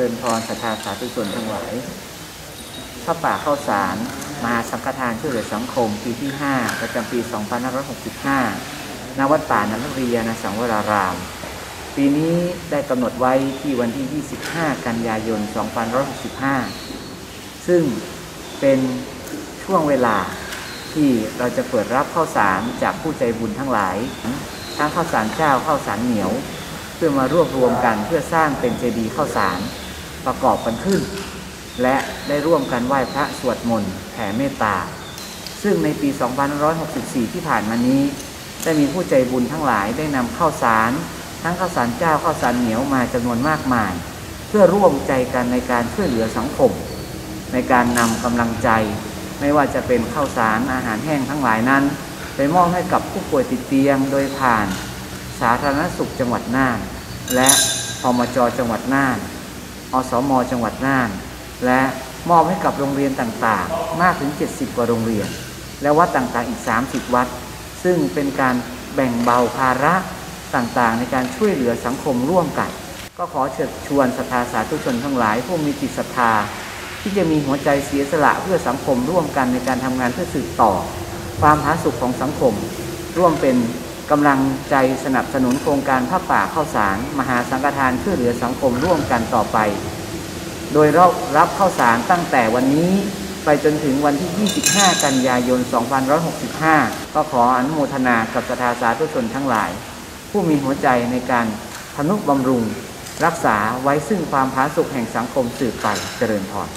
ริญพรสาธุชนทั้งหลายพระป่าเข้าสารมหาสังฆทานช่วยเหลือสังคม ปีที่ 5 ประจำปี 2565 ณ วัดป่านันทเรียนสังวราราม ปีนี้ได้กำหนดไว้ที่วันที่ 25 กันยายน 2565 ซึ่งเป็นช่วงเวลาที่เราจะเปิดรับข้าวสารจากผู้ใจบุญทั้งหลาย ทั้งข้าวสารเจ้าข้าวสารเหนียว เพื่อมารวบรวมกันเพื่อสร้างเป็นเจดีย์ข้าวสาร ประกอบกันขึ้น และได้ร่วมกันไหว้พระสวดมนต์แผ่เมตตา ซึ่งในปี 2564 ที่ผ่านมานี้ ได้มีผู้ใจบุญทั้งหลายได้นำข้าวสาร ทั้งข้าวสารเจ้าข้าวสารเหนียวมาจำนวนมากมาย เพื่อร่วมใจกันในการช่วยเหลือสังคม ในการนำกำลังใจไม่ว่าจะเป็นข้าวสารอาหารแห้งทั้งหลายนั้น ไปมอบให้กับผู้ป่วยติดเตียงโดยผ่าน สาธารณสุขจังหวัดน่าน และอมจจังหวัดน่าน อสมจังหวัดน่าน และมอบให้กับโรงเรียนต่างๆ มากถึง 70 กว่าโรงเรียน และวัดต่างๆอีก 30 วัด ซึ่งเป็นการแบ่งเบาภาระต่างๆ ในการช่วยเหลือสังคมร่วมกัน ก็ขอเชิญชวนศรัทธาสาธุชนทั้งหลายผู้มีจิตศรัทธา ที่จะมีหัวใจเสียสละเพื่อสังคมร่วมกันในการทำงานเพื่อสืบต่อ ความผาสุกของสังคม ร่วมเป็น กำลังใจสนับสนุนโครงการผ้าป่าข้าวสาร มหาสังฆทานช่วยเหลือสังคมร่วมกันต่อไป โดยเรารับข้าวสารตั้งแต่วันนี้ไปจนถึงวันที่ 25 กันยายน 2565 ก็ขออนุโมทนากับศรัทธาสาธุชนทั้งหลาย ผู้มีหัวใจในการทนุบำรุง รักษาไว้ซึ่งความผาสุกแห่งสังคมสืบไปเจริญพร